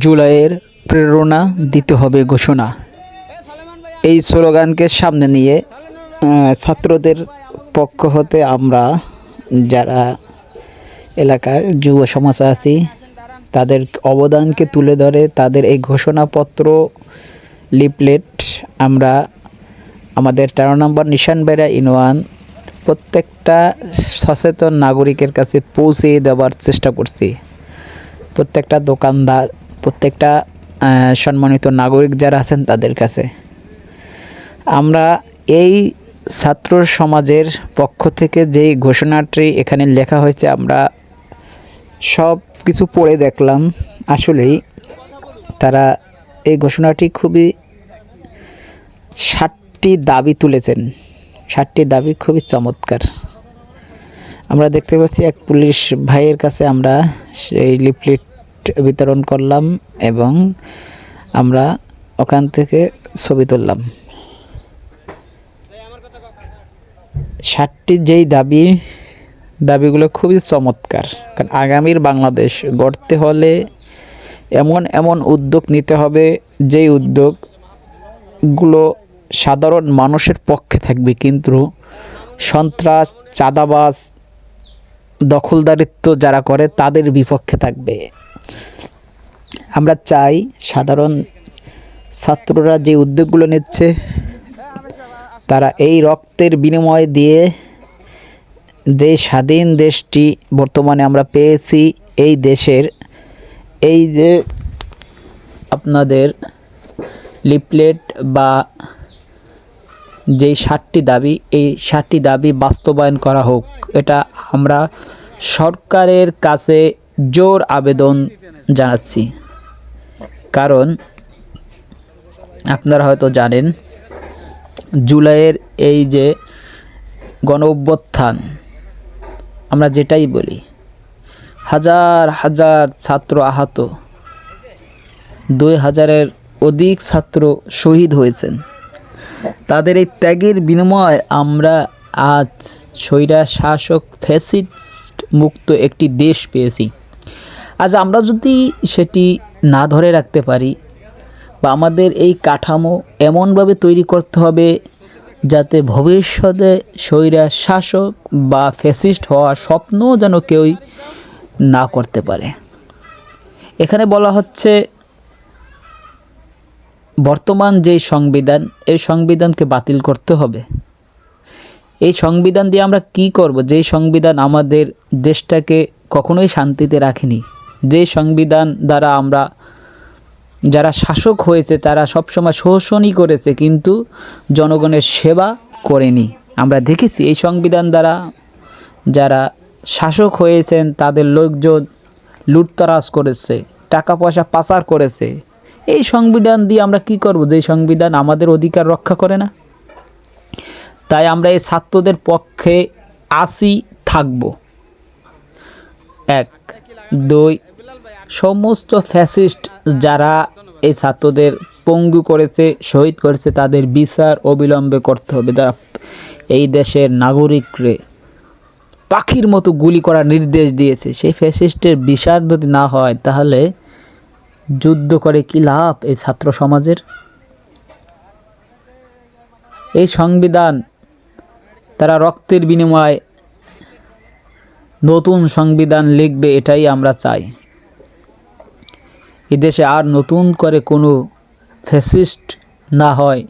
জুলাইয়ের প্রেরণা দিতে হবে ঘোষণা। এই স্লোগানকে সামনে নিয়ে ছাত্রদের পক্ষ হতে আমরা যারা এলাকায় যুব সমাজ আছি, তাদের অবদানকে তুলে ধরে, তাদের এই ঘোষণাপত্র লিপলেট আমরা আমাদের তেরো নম্বর নিশান বেড়া ইনওয়ান প্রত্যেকটা সচেতন নাগরিকের কাছে পৌঁছে দেওয়ার চেষ্টা করছি। প্রত্যেকটা দোকানদার প্রত্যেকটা সম্মানিত নাগরিক যারা আছেন তাদের কাছে। আমরা এই ছাত্র সমাজের পক্ষ থেকে যেই ঘোষণাটি এখানে লেখা হয়েছে, আমরা সব কিছু পড়ে দেখলাম। আসলেই তারা এই ঘোষণাটি খুবই ষাটটি দাবি তুলেছেন। ষাটটি দাবি খুবই চমৎকার। আমরা দেখতে পাচ্ছি এক পুলিশ ভাইয়ের কাছে আমরা সেই লিফলেট বিতরণ করলাম এবং আমরা ওখান থেকে ছবি তুললাম। ষাটটি যেই দাবি, দাবিগুলো খুবই চমৎকার। কারণ আগামীর বাংলাদেশ গড়তে হলে এমন এমন উদ্যোগ নিতে হবে, যেই উদ্যোগগুলো সাধারণ মানুষের পক্ষে থাকবে। কিন্তু সন্ত্রাস, চাঁদাবাজ, দখলদারিত্ব যারা করে, তাদের বিপক্ষে থাকবে। আমরা চাই সাধারণ ছাত্ররা যে উদ্যোগগুলো নিচ্ছে, তারা এই রক্তের বিনিময় দিয়ে যে স্বাধীন দেশটি বর্তমানে আমরা পেয়েছি এই দেশের, এই যে আপনাদের লিপলেট বা যেই ষাটটি দাবি, এই ষাটটি দাবি বাস্তবায়ন করা হোক, এটা আমরা সরকারের কাছে জোর আবেদন জানাচ্ছি। কারণ আপনারা হয়তো জানেন, জুলাইয়ের এই যে গণ অভ্যুত্থান আমরা যেটাই বলি, হাজার হাজার ছাত্র আহত, দুই হাজারের অধিক ছাত্র শহীদ হয়েছেন। তাদের এই ত্যাগের বিনিময়ে আমরা আজ স্বৈরা শাসক ফ্যাসিস্ট মুক্ত একটি দেশ পেয়েছি। আজ আমরা যদি সেটি না ধরে রাখতে পারি বা আমাদের এই কাঠামো এমনভাবে তৈরি করতে হবে যাতে ভবিষ্যতে স্বৈরা শাসক বা ফ্যাসিস্ট হওয়ার স্বপ্ন যেন কেউই না করতে পারে। এখানে বলা হচ্ছে, বর্তমান যেই সংবিধান, এই সংবিধানকে বাতিল করতে হবে। এই সংবিধান দিয়ে আমরা কি করব? যেই সংবিধান আমাদের দেশটাকে কখনোই শান্তিতে রাখেনি। যে সংবিধান দ্বারা আমরা যারা শাসক হয়েছে, তারা সবসময় শোষণই করেছে, কিন্তু জনগণের সেবা করেনি। আমরা দেখেছি এই সংবিধান দ্বারা যারা শাসক হয়েছেন, তাদের লোকজন লুটতরাজ করেছে টাকা পয়সা পাচার করেছে। এই সংবিধান দিয়ে আমরা কি করব? যে সংবিধান আমাদের অধিকার রক্ষা করে না। তাই আমরা এই ছাত্রদের পক্ষে আসি থাকব। এক, দুই সমস্ত ফ্যাসিস্ট যারা এই ছাত্রদের পঙ্গু করেছে, শহীদ করেছে, তাদের বিচার অবিলম্বে করতে হবে। যারা এই দেশের নাগরিকরে পাখির মতো গুলি করার নির্দেশ দিয়েছে, সেই ফ্যাসিস্টের বিচার যদি না হয়, তাহলে যুদ্ধ করে কি লাভ এই ছাত্র সমাজের? এই সংবিধান, তারা রক্তের বিনিময়ে নতুন সংবিধান লিখবে, এটাই আমরা চাই। এদেশে আর নতুন করে কোনো ফ্যাসিস্ট না হয়।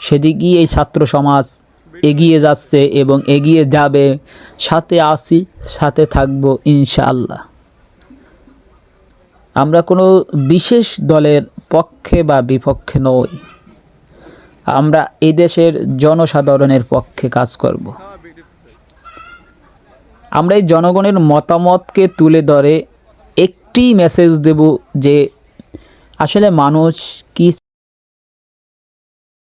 সেদিকেই এই ছাত্র সমাজ এগিয়ে যাচ্ছে এবং এগিয়ে যাবে। সাথে আসি সাথে থাকব ইনশাআল্লাহ। আমরা কোনো বিশেষ দলের পক্ষে বা বিপক্ষে নই। আমরা এই দেশের জনসাধারণের পক্ষে কাজ করব। আমরা এই জনগণের মতামতকে তুলে ধরে একটি মেসেজ দেব যে আসলে মানুষ কি